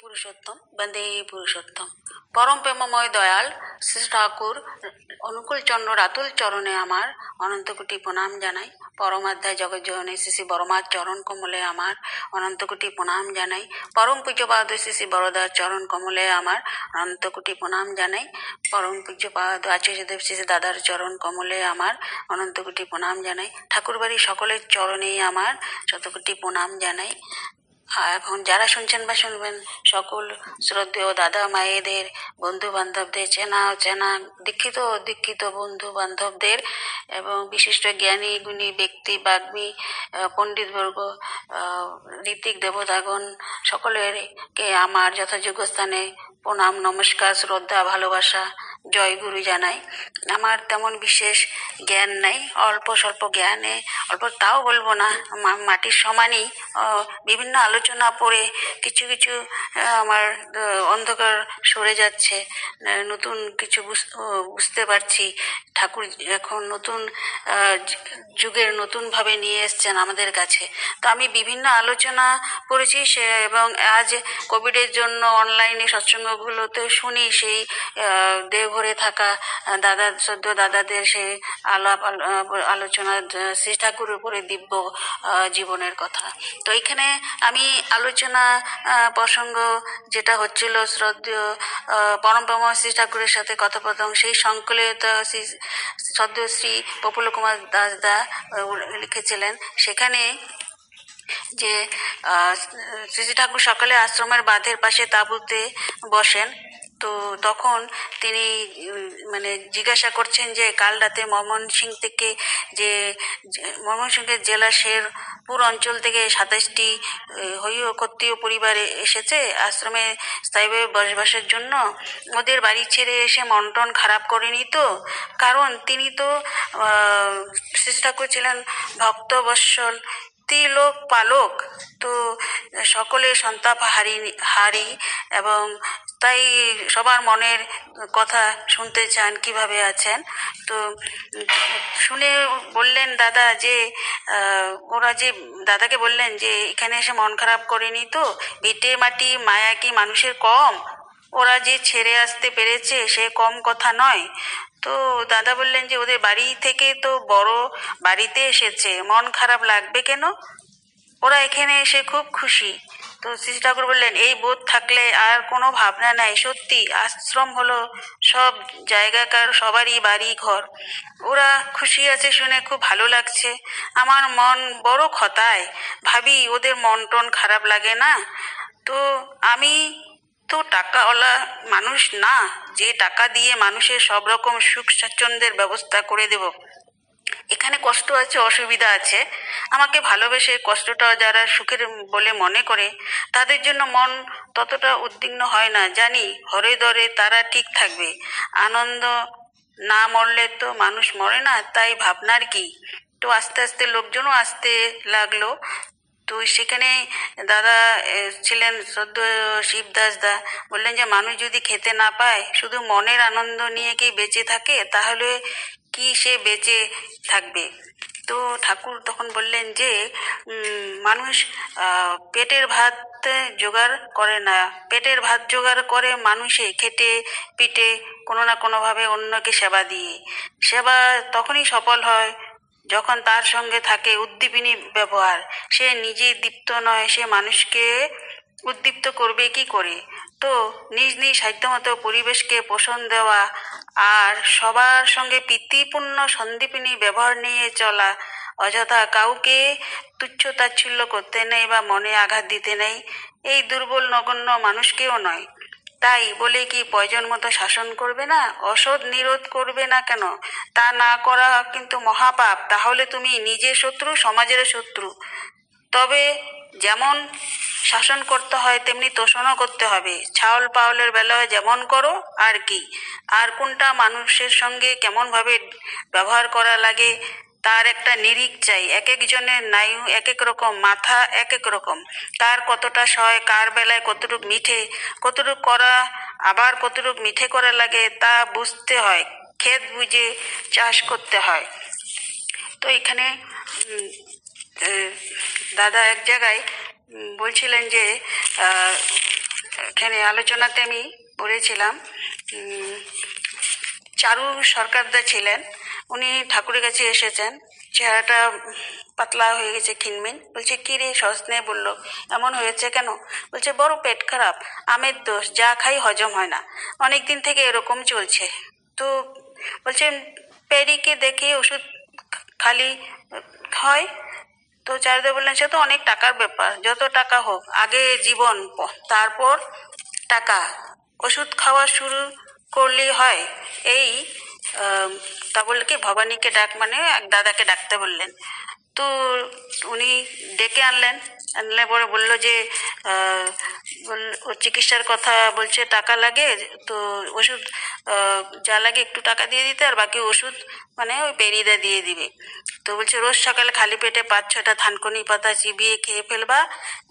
পুরুষোত্তম, বন্দে পুরুষোত্তম। পরম প্রেমময় দয়াল শ্রী ঠাকুর, অনুকূল চন্দ্র রাতুল চরণে আমার অনন্ত কোটি প্রণাম জানাই। পরমাধ্যায় জগজ্জননী শ্রী শ্রী বরমার চরণ কমলে আমার অনন্ত কোটি প্রণাম জানাই। পরম পূজ্যপাদ শ্রী শ্রী বরদার চরণ কমলে আমার অনন্ত কোটি প্রণাম জানাই। পরম পূজ্যপাদ আচার্যদেব শ্রী শ্রী দাদার চরণ কমলে আমার অনন্ত কোটি প্রণাম জানাই। ঠাকুরবাড়ির সকলের চরণেই আমার শত কোটি প্রণাম জানাই। এখন যারা শুনছেন বা শুনবেন, সকল শ্রদ্ধেয় দাদা মায়েদের বন্ধু বান্ধবদের চেনা অচেনা, দীক্ষিত দীক্ষিত বন্ধু বান্ধবদের এবং বিশিষ্ট জ্ঞানী, গুণী ব্যক্তি, বাগ্মী পণ্ডিতবর্গ ঋতিক দেবতাগণ, সকলেরকে আমার যথাযোগ্য স্থানে প্রণাম, নমস্কার, শ্রদ্ধা, ভালোবাসা জয় গুরু জানাই আমার তেমন বিশেষ জ্ঞান নেই অল্প স্বল্প জ্ঞানে অল্প তাও বলব না মাটির সমানই বিভিন্ন আলোচনা পড়ে কিছু কিছু আমার অন্ধকার সরে যাচ্ছে নতুন কিছু বুঝ- বুঝতে পারছি। ঠাকুর এখন নতুন যুগের নতুনভাবে নিয়ে এসছেন আমাদের কাছে। তো আমি বিভিন্ন আলোচনা করেছি সে এবং আজ কোভিডের জন্য অনলাইনে সৎসঙ্গগুলোতে শুনি সেই আহ, দেওঘরে থাকা দাদা, সদ্য দাদাদের সেই আলাপ আলোচনা শ্রী ঠাকুরের উপরে দিব্য জীবনের কথা। তো এখানে আমি আলোচনা প্রসঙ্গ যেটা হচ্ছিল শ্রদ্ধেয় পরমপরম শ্রী ঠাকুরের সাথে কথোপকথন, সেই সংকলিত শ্রী, সদ্য শ্রী প্রফুল্ল কুমার দাস দা লিখেছিলেন সেখানে যে শ্রী ঠাকুর সকালে আশ্রমের বাঁধের পাশে তাঁবুতে বসেন। তো তখন তিনি মানে জিজ্ঞাসা করছেন যে কাল রাতে ময়মনসিং থেকে যে ময়মনসিংহের জেলা শেরপুর অঞ্চল থেকে সাতাশটি হইয় কর্তৃয় পরিবারে এসেছে। আশ্রমে স্থায়ীভাবে বসবাসের জন্য ওদের বাড়ি ছেড়ে এসে মন্টন খারাপ করেনি তো? কারণ তিনি তো শ্রী ঠাকুর ছিলেন ভক্তবৎসল ত্রিলোক পালক। তো সকলে সন্তাপ হারি হারি এবং তাই সবার মনের কথা শুনতে চান, কীভাবে আছেন? তো, শুনে বললেন দাদা যে ওরা যে, দাদাকে বললেন যে, এখানে এসে মন খারাপ করেনি তো? ভিটে মাটি, মায়া কি মানুষের কম? ওরা যে ছেড়ে আসতে পেরেছে, সে কম কথা নয়। তো, দাদা বললেন যে, ওদের বাড়ি থেকে তো বড় বাড়িতে এসেছে, মন খারাপ লাগবে কেন? ওরা এখানে এসে খুব খুশি। তো শ্রী ঠাকুর বললেন, এই বোধ থাকলে আর কোনো ভাবনা নাই। সত্যি, আশ্রম হলো সব জায়গাকার সবারই বাড়ি, ঘর। ওরা খুশি আছে শুনে খুব ভালো লাগছে। আমার মন বড় খতায় ভাবি, ওদের মন টন খারাপ লাগে না। তো আমি তো টাকাওয়ালা মানুষ না। যে টাকা দিয়ে মানুষের সব রকম সুখ স্বাচ্ছন্দ্যের ব্যবস্থা করে দেব। এখানে কষ্ট আছে, অসুবিধা আছে। আমাকে ভালোবেসে কষ্টটা যারা সুখের বলে মনে করে, তাদের জন্য মন ততটা উদ্বিগ্ন হয় না। জানি, হরে দরে তারা ঠিক থাকবে। আনন্দ না মরলে তো মানুষ মরে না, তাই ভাবনার কি? তো আস্তে আস্তে লোকজনও আসতে লাগল। তো সেখানে দাদা ছিলেন সদ্য শিবদাস দা। বললেন যে, মানুষ যদি খেতে না পায়, শুধু মনের আনন্দ নিয়ে কি বেঁচে থাকে? তাহলে কি সে বেঁচে থাকবে? তো ঠাকুর তখন বললেন যে মানুষ পেটের ভাত জোগাড় করে না। পেটের ভাত জোগাড় করে মানুষে খেটে, পিটে কোনো না কোনোভাবে অন্যকে সেবা দিয়ে। সেবা তখনই সফল হয় যখন তার সঙ্গে থাকে উদ্দীপিনী ব্যবহার। সে নিজেই দীপ্ত নয়, সে মানুষকে উদ্দীপ্ত করবে কি করে? তো নিজ নিজ সাধ্যমতো পরিবেশকে পোষণ দেওয়া আর সবার সঙ্গে প্রীতিপূর্ণ সন্দীপিনী ব্যবহার নিয়ে চলা, অযথা কাউকে তুচ্ছ তাচ্ছিল্য করতে নেই বা মনে আঘাত দিতে নেই, এই দুর্বল নগণ্য মানুষকেও নয়। তাই বলে কি প্রয়োজন মতো শাসন করবে না? অসৎ নিরোধ করবে না কেন? তা না করা কিন্তু মহাপাপ। তাহলে তুমি নিজের শত্রু সমাজের শত্রু। তবে যেমন শাসন করতে হয়, তেমনি তোষণও করতে হবে। ছাউল পাউলের বেলায় যেমন করো, আর কি? আর কোনটা মানুষের সঙ্গে কেমনভাবে ব্যবহার করা লাগে, তার একটা নিরিখ চাই। এক একজনের নায়ু এক এক রকম মাথা এক এক রকম। কার কতটা সয়, কার বেলায় কতটুক মিঠে, কতটুক করা, আবার কতটুক মিঠে করা লাগে, তা বুঝতে হয়। ক্ষেত বুঝে চাষ করতে হয়। তো এখানে দাদা এক জায়গায় বলছিলেন যে এখানে আলোচনাতে আমি পড়েছিলাম চারু সরকারদা ছিলেন, উনি ঠাকুরের কাছে এসেছেন, চেহারাটা পাতলা হয়ে গেছে খিনমিন, বলছে, কি রে সস্নে বলল, এমন হয়েছে কেন? বলছে, বড় পেট খারাপ, আমের দোষ, যা খাই হজম হয় না অনেক দিন থেকে এরকম চলছে। তো বলছেন পেরিকে দেখে ওষুধ খালি হয়? তো চারুদা বললেন সে তো অনেক টাকার ব্যাপার, যত টাকা হোক, আগে জীবন, তারপর টাকা। ওষুধ খাওয়া শুরু করলেই হয়। এই তা বললে কি, ভবানীকে ডাক মানে এক দাদাকে ডাকতে বললেন। তো উনি ডেকে আনলেন। আনলে পরে বলল যে ও চিকিৎসার কথা বলছে টাকা লাগে, তো ওষুধ যা লাগে একটু টাকা দিয়ে দিতে, আর বাকি ওষুধ মানে ওই পেরিদা দিয়ে দিবে। তো বলছে, রোজ সকালে খালি পেটে পাঁচ, ছটা থানকুনি পাতা চিবিয়ে খেয়ে ফেলবা।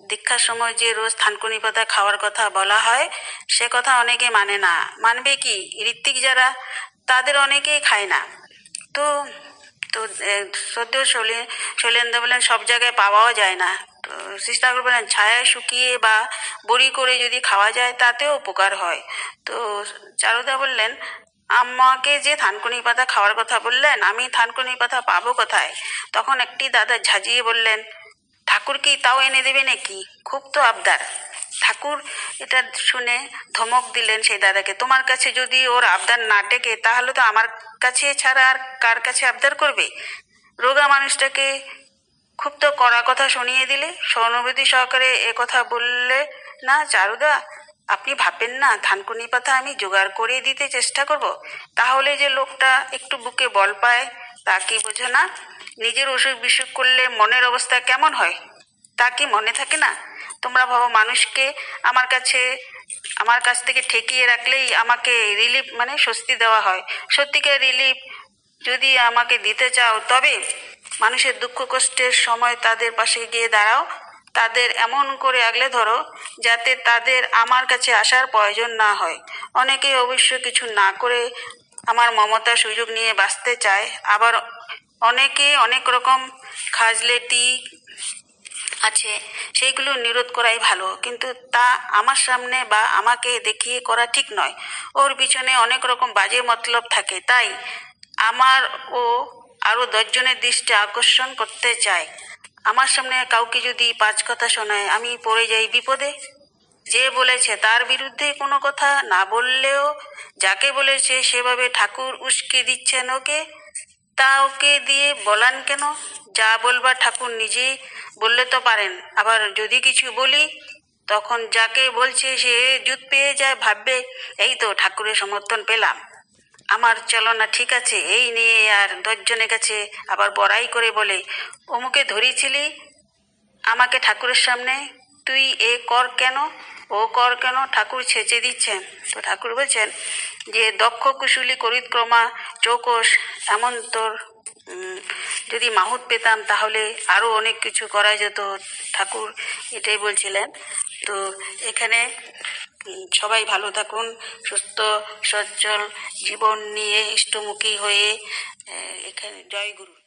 দীক্ষার সময় যে রোজ থানকুনি পাতা খাওয়ার কথা বলা হয়, সে কথা অনেকে মানে না। মানবে কি? ঋত্বিক যারা, তাদের অনেকেই খায় না। তো তো সদ্য শৈলেন শৈলেন্দা বলেন, সব জায়গায় পাওয়াও যায় না। ঠাকুর বলেন ছায়ায় শুকিয়ে বা বড়ি করে যদি খাওয়া যায়, তাতেও উপকার হয়। তো চারুদা বললেন, আমাকে যে থানকুনি পাতা খাওয়ার কথা বললেন, আমি থানকুনি পাতা পাবো কোথায়? তখন একটি দাদা ঝাঁঝিয়ে বললেন, ঠাকুর কি তাও এনে দেবে নাকি? খুব তো আবদার। ঠাকুর এটা শুনে ধমক দিলেন সেই দাদাকে, তোমার কাছে যদি ওর আবদার না টেকে, তাহলে তো আমার কাছে ছাড়া আর কার কাছে আবদার করবে? রোগা মানুষটাকে খুব তো কড়া কথা শুনিয়ে দিলে সহানুভূতি সহকারে এ কথা বললে, না, চারুদা, আপনি ভাবেন না থানকুনি পাতা আমি জোগাড় করে দিতে চেষ্টা করব। তাহলে যে লোকটা একটু বুকে বল পায়, তা কি বোঝো না? নিজের অসুখ বিসুখ করলে মনের অবস্থা কেমন হয়? তা কি মনে থাকে না? তোমরা ভাবো মানুষকে আমার কাছে, আমার কাছ থেকে ঠেকিয়ে রাখলেই আমাকে রিলিফ মানে স্বস্তি দেওয়া হয়। সত্যিকার রিলিফ যদি আমাকে দিতে চাও, তবে মানুষের দুঃখ কষ্টের সময় তাদের পাশে গিয়ে দাঁড়াও। তাদের এমন করে আগলে ধরো, যাতে তাদের আমার কাছে আসার প্রয়োজন না হয়। অনেকে অবশ্য কিছু না করে আমার মমতার সুযোগ নিয়ে বাঁচতে চায়। আবার অনেকে অনেক রকম খাজলেটি আছে, সেইগুলো নিরোধ করাই ভালো। কিন্তু তা আমার সামনে বা আমাকে দেখিয়ে করা ঠিক নয়। ওর পিছনে অনেক রকম বাজে মতলব থাকে। তাই আমার ও আরও দশজনের দৃষ্টি আকর্ষণ করতে চায়। আমার সামনে কাউকে যদি পাঁচ কথা শোনায়, আমি পড়ে যাই বিপদে। যে বলেছে তার বিরুদ্ধে কোনো কথা না বললেও, যাকে বলেছে সেভাবে ঠাকুর উস্কে দিচ্ছেন ওকে, তা ওকে দিয়ে বলান কেন? যা বলবার ঠাকুর নিজেই বললে তো পারেন। আবার যদি কিছু বলি, তখন যাকে বলছে সে জুত পেয়ে যায়, ভাববে, এই তো ঠাকুরের সমর্থন পেলাম। আমার চলনা ঠিক আছে, এই নিয়ে আর দশজনের কাছে আবার বড়াই করে বলে, অমুকে ধরিয়েছিলি আমাকে ঠাকুরের সামনে? তুই এ কর কেন? ও কর কেন? ঠাকুর ছেঁচে দিচ্ছেন। তো ঠাকুর বলছেন যে, দক্ষ, কুশলী, করিতক্রমা, চৌকস, এমন তোর যদি মাহুত পেতাম তাহলে আরও অনেক কিছু করা যেত। ঠাকুর এটাই বলছিলেন। তো এখানে সবাই ভালো থাকুন সুস্থ সচ্ছল জীবন নিয়ে ইষ্টমুখী হয়ে এখানে জয় গুরু।